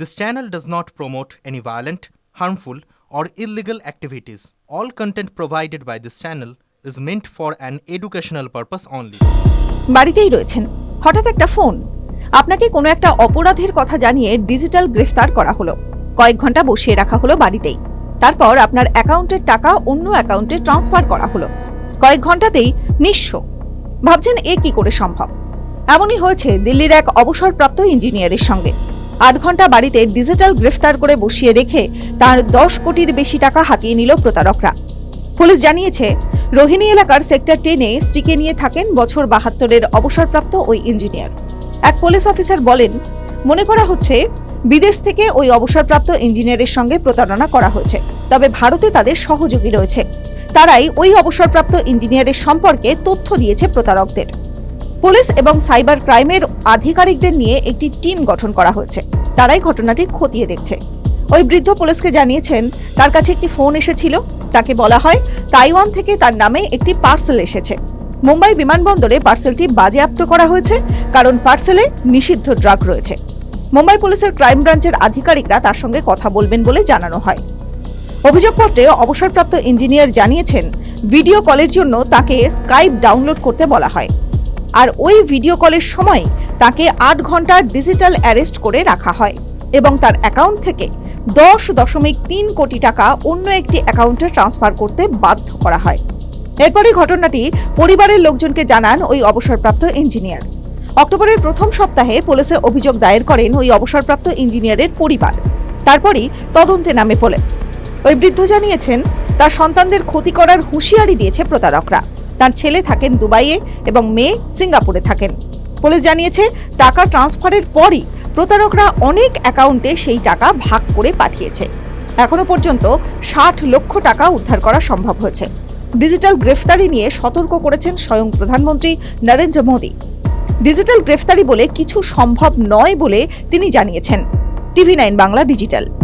This channel does not promote any violent, harmful, or illegal activities. All content provided by this channel is meant for an educational purpose only. বাড়িতেই রয়েছেন। হঠাৎ একটা phone. আপনাকে কোনো একটা অপরাধের কথা জানিয়ে ডিজিটাল গ্রেফতার করা হলো। কয়েক ঘণ্টা বসিয়ে রাখা হলো বাড়িতেই। তারপর আপনার অ্যাকাউন্টের টাকা অন্য অ্যাকাউন্টে ট্রান্সফার করা হলো। কয়েক ঘন্টাতেই নিঃস্ব। ভাবছেন এ কি করে সম্ভব? এমনই হয়েছে দিল্লির এক অবসরপ্রাপ্ত ইঞ্জিনিয়ারের সঙ্গে। আট ঘণ্টা বাড়িতে ডিজিটাল গ্রেফতার করে বসিয়ে রেখে তার দশ কোটির বেশি টাকা হাতিয়ে নিল প্রতারকরা। পুলিশ জানিয়েছে, রোহিণী এলাকার সেক্টর টেনে স্ত্রীকে নিয়ে থাকেন বছর বাহাত্তরের অবসরপ্রাপ্ত ওই ইঞ্জিনিয়ার। এক পুলিশ অফিসার বলেন, মনে করা হচ্ছে, বিদেশ থেকে ওই অবসরপ্রাপ্ত ইঞ্জিনিয়ারের সঙ্গে প্রতারণা করা হয়েছে, তবে ভারতে তাদের সহযোগী রয়েছে। তারাই ওই অবসরপ্রাপ্ত ইঞ্জিনিয়ারের সম্পর্কে তথ্য দিয়েছে প্রতারকদের। পুলিশ এবং সাইবার ক্রাইমের আধিকারিকদের নিয়ে একটি টিম গঠন করা হয়েছে। তারাই ঘটনাটি খতিয়ে দেখছে। ওই বৃদ্ধ পুলিশকে জানিয়েছেন, তার কাছে একটি ফোন এসেছিল। তাকে বলা হয়, তাইওয়ান থেকে তার নামে একটি পার্সেল এসেছে। মুম্বাই বিমানবন্দরে পার্সেলটি বাজেয়াপ্ত করা হয়েছে, কারণ পার্সেলে নিষিদ্ধ ড্রাগ রয়েছে। মুম্বাই পুলিশের ক্রাইম ব্রাঞ্চের আধিকারিকরা তার সঙ্গে কথা বলবেন বলে জানানো হয়। অভিযোগপত্রে অবসরপ্রাপ্ত ইঞ্জিনিয়ার জানিয়েছেন, ভিডিও কলের জন্য তাকে স্কাইপ ডাউনলোড করতে বলা হয়। আর ওই ভিডিও কলের সময় তাকে আট ঘণ্টার ডিজিটাল অ্যারেস্ট করে রাখা হয় এবং তার অ্যাকাউন্ট থেকে দশ দশমিক তিন কোটি টাকা অন্য একটি অ্যাকাউন্টে ট্রান্সফার করতে বাধ্য করা হয়। এরপরই ঘটনাটি পরিবারের লোকজনকে জানান ওই অবসরপ্রাপ্ত ইঞ্জিনিয়ার। অক্টোবরের প্রথম সপ্তাহে পুলিশে অভিযোগ দায়ের করেন ওই অবসরপ্রাপ্ত ইঞ্জিনিয়ারের পরিবার। তারপরই তদন্তে নামে পুলিশ। ওই বৃদ্ধ জানিয়েছেন, তার সন্তানদের ক্ষতি করার হুঁশিয়ারি দিয়েছে প্রতারকরা। তার ছেলে থাকেন দুবাইয়ে এবং মেয়ে সিঙ্গাপুরে থাকেন। পুলিশ জানিয়েছে, টাকা ট্রান্সফারের পরই প্রতারকরা অনেক অ্যাকাউন্টে সেই টাকা ভাগ করে পাঠিয়েছে। এখনও পর্যন্ত ষাট লক্ষ টাকা উদ্ধার করা সম্ভব হয়েছে। ডিজিটাল গ্রেফতারি নিয়ে সতর্ক করেছেন স্বয়ং প্রধানমন্ত্রী নরেন্দ্র মোদী। ডিজিটাল গ্রেফতারি বলে কিছু সম্ভব নয় বলে তিনি জানিয়েছেন। TV nine Bangla digital.